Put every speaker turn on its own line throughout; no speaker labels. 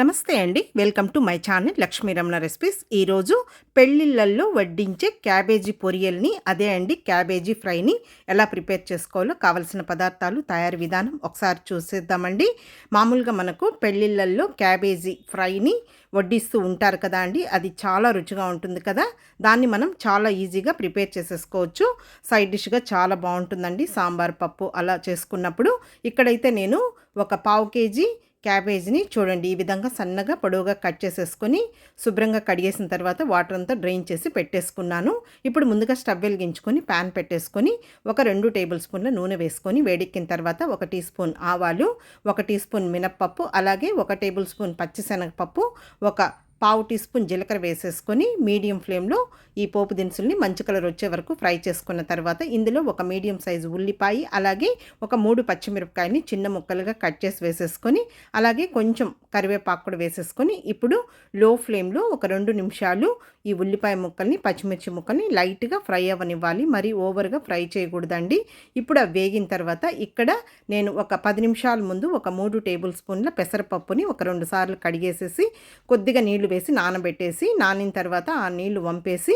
నమస్తే అండి. Welcome to my channel Lakshmiramana recipes. ఈరోజు పెళ్ళిళ్ళల్లో వడ్డించే క్యాబేజీ పొరియల్ని అదే అండి క్యాబేజీ ఫ్రైని ఎలా ప్రిపేర్ చేసుకోవాలో కావలసిన పదార్థాలు తయారీ విధానం ఒకసారి చూసేద్దామండి. మామూలుగా మనకు పెళ్ళిళ్ళల్లో క్యాబేజీ ఫ్రైని వడ్డిస్తూ ఉంటారు కదా అండి. అది చాలా రుచిగా ఉంటుంది కదా. దాన్ని మనం చాలా ఈజీగా ప్రిపేర్ చేసేసుకోవచ్చు. సైడ్ డిష్గా చాలా బాగుంటుందండి. సాంబార్ పప్పు అలా చేసుకున్నప్పుడు. ఇక్కడైతే నేను ఒక పావు కేజీ క్యాబేజ్ని చూడండి. ఈ విధంగా సన్నగా పొడవుగా కట్ చేసేసుకొని శుభ్రంగా కడిగేసిన తర్వాత వాటర్ అంతా డ్రైన్ చేసి పెట్టేసుకున్నాను. ఇప్పుడు ముందుగా స్టవ్ వెలిగించుకొని ప్యాన్ పెట్టేసుకొని ఒక రెండు టేబుల్ స్పూన్ల నూనె వేసుకొని వేడెక్కిన తర్వాత ఒక టీ స్పూన్ ఆవాలు ఒక టీ స్పూన్ మినప్పప్పు అలాగే ఒక టేబుల్ స్పూన్ పచ్చిశనగపప్పు ఒక పావు టీ స్పూన్ జీలకర్ర వేసేసుకొని మీడియం ఫ్లేమ్లో ఈ పోపు దినుసుల్ని మంచి కలర్ వచ్చే వరకు ఫ్రై చేసుకున్న తర్వాత ఇందులో ఒక మీడియం సైజు ఉల్లిపాయ అలాగే ఒక మూడు పచ్చిమిరపకాయని చిన్న ముక్కలుగా కట్ చేసి వేసేసుకొని అలాగే కొంచెం కరివేపాకు కూడా వేసేసుకొని ఇప్పుడు లో ఫ్లేమ్లో ఒక రెండు నిమిషాలు ఈ ఉల్లిపాయ ముక్కల్ని పచ్చిమిర్చి ముక్కల్ని లైట్గా ఫ్రై అవ్వనివ్వాలి. మరి ఓవర్గా ఫ్రై చేయకూడదండి. ఇప్పుడు అవి వేగిన తర్వాత ఇక్కడ నేను ఒక పది నిమిషాల ముందు ఒక మూడు టేబుల్ స్పూన్ల పెసరపప్పుని ఒక రెండు సార్లు కడిగేసేసి కొద్దిగా నీళ్ళు వేసి నానబెట్టేసి నానిన తర్వాత ఆ నీళ్ళు వంపేసి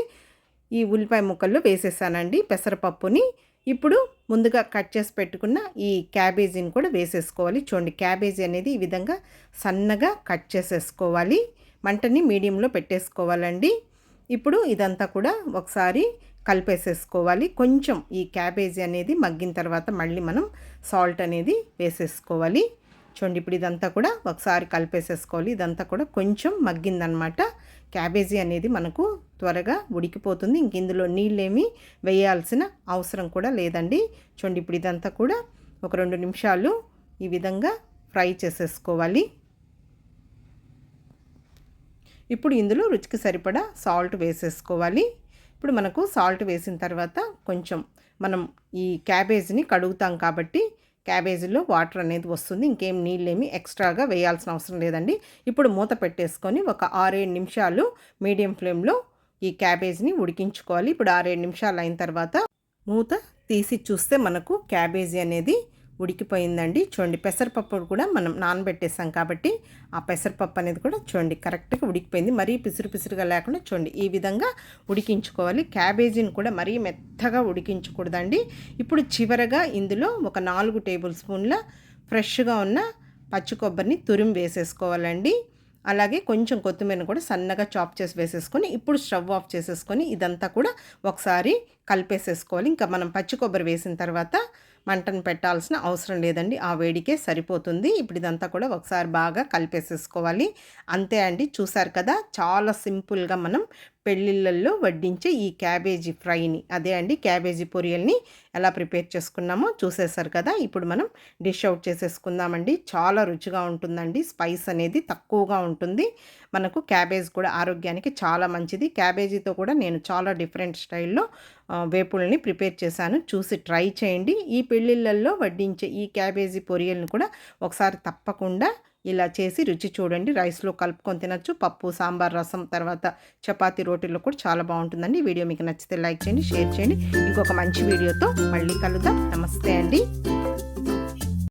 ఈ ఉల్లిపాయ ముక్కల్లో వేసేసానండి పెసరపప్పుని. ఇప్పుడు ముందుగా కట్ చేసి పెట్టుకున్న ఈ క్యాబేజీని కూడా వేసేసుకోవాలి. చూడండి క్యాబేజీ అనేది ఈ విధంగా సన్నగా కట్ చేసేసుకోవాలి. మంటని మీడియంలో పెట్టేసుకోవాలండి. ఇప్పుడు ఇదంతా కూడా ఒకసారి కలిపేసేసుకోవాలి. కొంచెం ఈ క్యాబేజీ అనేది మగ్గిన తర్వాత మళ్ళీ మనం సాల్ట్ అనేది వేసేసుకోవాలి. చూడండి ఇప్పుడు ఇదంతా కూడా ఒకసారి కలిపేసేసుకోవాలి. ఇదంతా కూడా కొంచెం మగ్గిందనమాట. క్యాబేజీ అనేది మనకు త్వరగా ఉడికిపోతుంది. ఇంక ఇందులో నీళ్ళేమీ వేయాల్సిన అవసరం కూడా లేదండి. చూడండి ఇప్పుడు ఇదంతా కూడా ఒక రెండు నిమిషాలు ఈ విధంగా ఫ్రై చేసేసుకోవాలి. ఇప్పుడు ఇందులో రుచికి సరిపడా సాల్ట్ వేసేసుకోవాలి. ఇప్పుడు మనకు సాల్ట్ వేసిన తర్వాత కొంచెం మనం ఈ క్యాబేజీని కడుగుతాం కాబట్టి క్యాబేజీలో వాటర్ అనేది వస్తుంది. ఇంకేం నీళ్ళేమి ఎక్స్ట్రాగా వేయాల్సిన అవసరం లేదండి. ఇప్పుడు మూత పెట్టేసుకొని ఒక ఆరేడు నిమిషాలు మీడియం ఫ్లేమ్లో ఈ క్యాబేజీని ఉడికించుకోవాలి. ఇప్పుడు ఆరేడు నిమిషాలు అయిన తర్వాత మూత తీసి చూస్తే మనకు క్యాబేజీ అనేది ఉడికిపోయిందండి. చూడండి పెసరపప్పు కూడా మనం నానబెట్టేసాం కాబట్టి ఆ పెసరపప్పు అనేది కూడా చూడండి కరెక్ట్గా ఉడికిపోయింది. మరీ పిసురు పిసురుగా లేకుండా చూడండి ఈ విధంగా ఉడికించుకోవాలి. క్యాబేజీని కూడా మరీ మెత్తగా ఉడికించకూడదండి. ఇప్పుడు చివరగా ఇందులో ఒక నాలుగు టేబుల్ స్పూన్ల ఫ్రెష్గా ఉన్న పచ్చి కొబ్బరిని తురిమి వేసేసుకోవాలండి. అలాగే కొంచెం కొత్తిమీర కూడా సన్నగా చాప్ చేసి వేసేసుకొని ఇప్పుడు స్టవ్ ఆఫ్ చేసేసుకొని ఇదంతా కూడా ఒకసారి కలిపేసేసుకోవాలి. ఇంకా మనం పచ్చి కొబ్బరి వేసిన తర్వాత మంటను పెట్టాల్సిన అవసరం లేదండి. ఆ వేడికే సరిపోతుంది. ఇప్పుడు ఇదంతా కూడా ఒకసారి బాగా కలిపేసేసుకోవాలి. అంతే అండి. చూసారు కదా? చాలా సింపుల్గా మనం పెళ్ళిళ్ళల్లో వడ్డించే ఈ క్యాబేజీ ఫ్రైని అదే అండి క్యాబేజీ పొరియల్ని ఎలా ప్రిపేర్ చేసుకున్నామో చూసేసారు కదా. ఇప్పుడు మనం డిష్ అవుట్ చేసేసుకుందామండి. చాలా రుచిగా ఉంటుందండి. స్పైస్ అనేది తక్కువగా ఉంటుంది. మనకు క్యాబేజ్ కూడా ఆరోగ్యానికి చాలా మంచిది. క్యాబేజీతో కూడా నేను చాలా డిఫరెంట్ స్టైల్లో వేపుల్ని ప్రిపేర్ చేశాను. చూసి ట్రై చేయండి. ఈ పెళ్ళిళ్ళల్లో వడ్డించే ఈ క్యాబేజీ పొరియల్ని కూడా ఒకసారి తప్పకుండా ఇలా చేసి రుచి చూడండి. రైస్లో కలుపుకొని తినచ్చు. పప్పు సాంబార్ రసం తర్వాత చపాతీ రోటీల్లో కూడా చాలా బాగుంటుందండి. ఈ వీడియో మీకు నచ్చితే లైక్ చేయండి షేర్ చేయండి. ఇంకొక మంచి వీడియోతో మళ్ళీ కలుద్దాం. నమస్తే అండి.